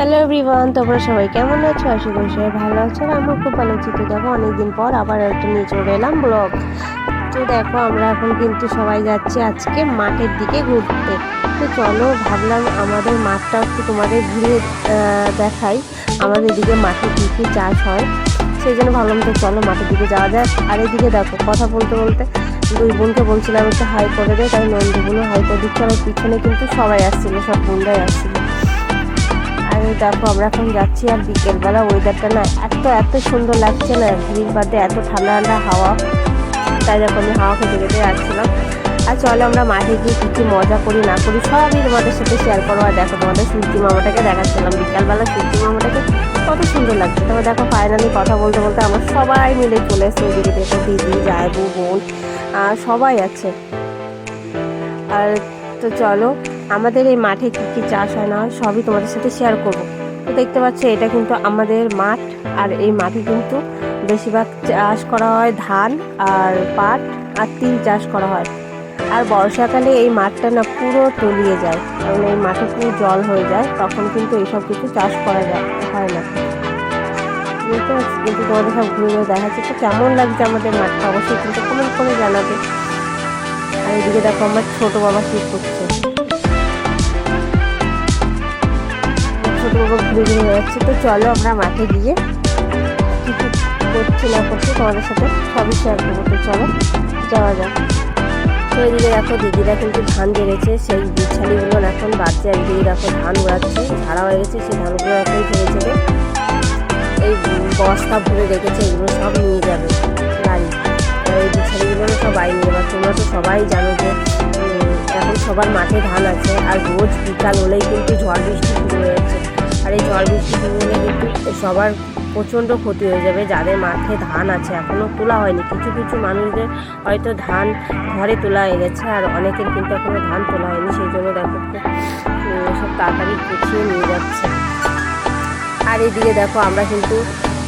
Hello everyone তোমরা সবাই কেমন আছো? আশা করি সবাই ভালো আছো আর আমরা খুব ভালো আছি। দেখো, অনেকদিন পর আবার একটা নিয়ে চলে এলাম ব্লগ। তো দেখো, আমরা এখন কিন্তু সবাই যাচ্ছি আজকে মাঠের দিকে ঘুরতে। তো চলো, ভাবলাম আমাদের মাঠটা একটু তোমাদের ঘুরে দেখাই। আমাদের দিকে মাঠে কী কী চাষ হয়। সেই জন্য ভাবলাম তো চলো মাঠের দিকে যাওয়া যাক। আর এদিকে দেখো, কথা বলতে বলতে দুই বোনকে বলছিলাম একটু হাই করে দেয় তাই নন্দীগুলো হাই করে দিচ্ছে। আমার পিছনে কিন্তু সবাই আসছিল, সব বোনরাই আসছিল। দেখো আমরা এখন যাচ্ছি আর বিকেলবেলা ওয়েদারটা না এত এত সুন্দর লাগছে না। ভিড় বাদে এত ঠান্ডা ঠান্ডা হাওয়া। তাই দেখো আমি হাওয়া খেতে খেতে যাচ্ছিলাম। আর চলো আমরা মাঠে গিয়ে কী কী মজা করি, না করি সবই তোমাদের সাথে শেয়ার করো আর দেখো তোমাদের সূর্যি মামাটাকে দেখাচ্ছিলাম। বিকালবেলা সূর্যি মামাটাকে কত সুন্দর লাগছে। তবে দেখো ফাইনালি কথা বলতে বলতে আমরা সবাই মিলে চলে এসেছি। ওইদিকে দেখো দিদি জায়বু বোন আর সবাই আছে। আর তো চলো আমাদের এই মাঠে কী কী চাষ হয় না সবই তোমাদের সাথে শেয়ার করব। তো দেখতে পাচ্ছ, এটা কিন্তু আমাদের মাঠ, আর এই মাঠে কিন্তু বেশিরভাগ চাষ করা হয় ধান আর পাট, আর তিল চাষ করা হয়। আর বর্ষাকালে এই মাঠটা না পুরো তলিয়ে যায়, কারণ এই মাঠে পুরো জল হয়ে যায়, তখন কিন্তু এইসব কিছু চাষ করা যায়, হয় না। বুঝতে পারছি কিন্তু তোমাদের সব ঘুরে ঘুরে দেখাচ্ছে, তো কেমন লাগছে আমাদের মাঠটা, অবশ্যই কিন্তু কমেন্ট করে জানাবে। আর এদিকে দেখো আমার ছোটো বাবা কি করছে। ছোট ঘুরে ঘুরে বেড়াচ্ছে তো চলো আমরা মাঠে গিয়ে কি কি করছি না করছি তোমাদের সাথে সবই শেয়ার করব, তো চলো যাওয়া যাক। তো এদিকে দেখো দিদিরা কিন্তু ধান বেড়েছে, সেই বিছালিগুলো এখন বাচ্চা একদিকে, দেখো ধান উড়াচ্ছে ঝাড়া হয়ে গেছে, সেই ধানগুলো এখন ঝেড়ে ঝেড়ে এই বস্তা ভরে রেখেছে, এগুলো সব নিয়ে যাবে গাড়ি এই বিছালিগুলো সব নিয়ে যাবে তোমরা তো সবাই জানো যে এখন সবার মাঠে ধান আছে, আর রোজ বিকাল হলেই কিন্তু ঝড় বৃষ্টি শুরু হয়ে যাচ্ছে। আর এই ঝড় বৃষ্টি হলে কিন্তু সবার প্রচণ্ড ক্ষতি হয়ে যাবে। যাদের মাঠে ধান আছে এখনও তোলা হয়নি। কিছু কিছু মানুষদের হয়তো ধান ঘরে তোলা হয়ে গেছে আর অনেকের কিন্তু এখনও ধান তোলা হয়নি। সেই জন্য দেখো সব তাড়াতাড়ি গুছিয়ে নিয়ে যাচ্ছে। আর এদিকে দেখো আমরা কিন্তু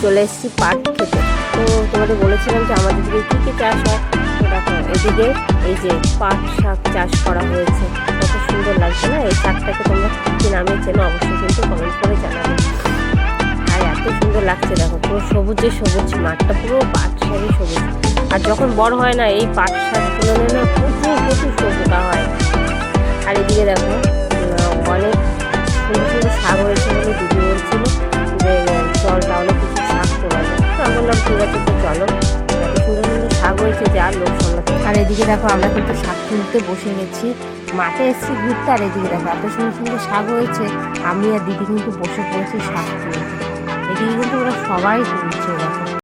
চলে এসেছি পাট খেতে। তো তোমাদের বলেছিলাম যে আমাদের দিকে কী কী চাষ হয়? তো দেখো, এদিকে এই যে পাট শাক চাষ করা হয়েছে। কত সুন্দর লাগছে না? এই শাকটাকে তোমরা কী নামে চেনো? অবশ্যই কিন্তু কমেন্ট করে লাগছে দেখো, পুরো সবুজে সবুজ মাঠটা, পুরো পাট শাকই সবুজ। আর যখন বড় হয় না, এই পাট শাকগুলো না প্রচুর প্রচুর সবুজা হয়। আর এদিকে দেখো অনেক সুন্দর সুন্দর শাক হয়েছে বলে দিদি বলছিল যে, চল তাহলে কিছু শাক তোলা আমি বললাম, ঠিক আছে, তো চলো। এত সুন্দর সুন্দর শাক হয়েছে, যে আর লোক আর এদিকে দেখো, আমরা কিন্তু শাক তুলতে বসে গেছি। মাঠে এসেছি ঘুরতে, আর এদিকে দেখো, এত সুন্দর সুন্দর শাক হয়েছে। আমি আর দিদি কিন্তু বসে পড়েছি শাক তুলতে। এদিকে কিন্তু ওরা সবাই তুলছে দেখো।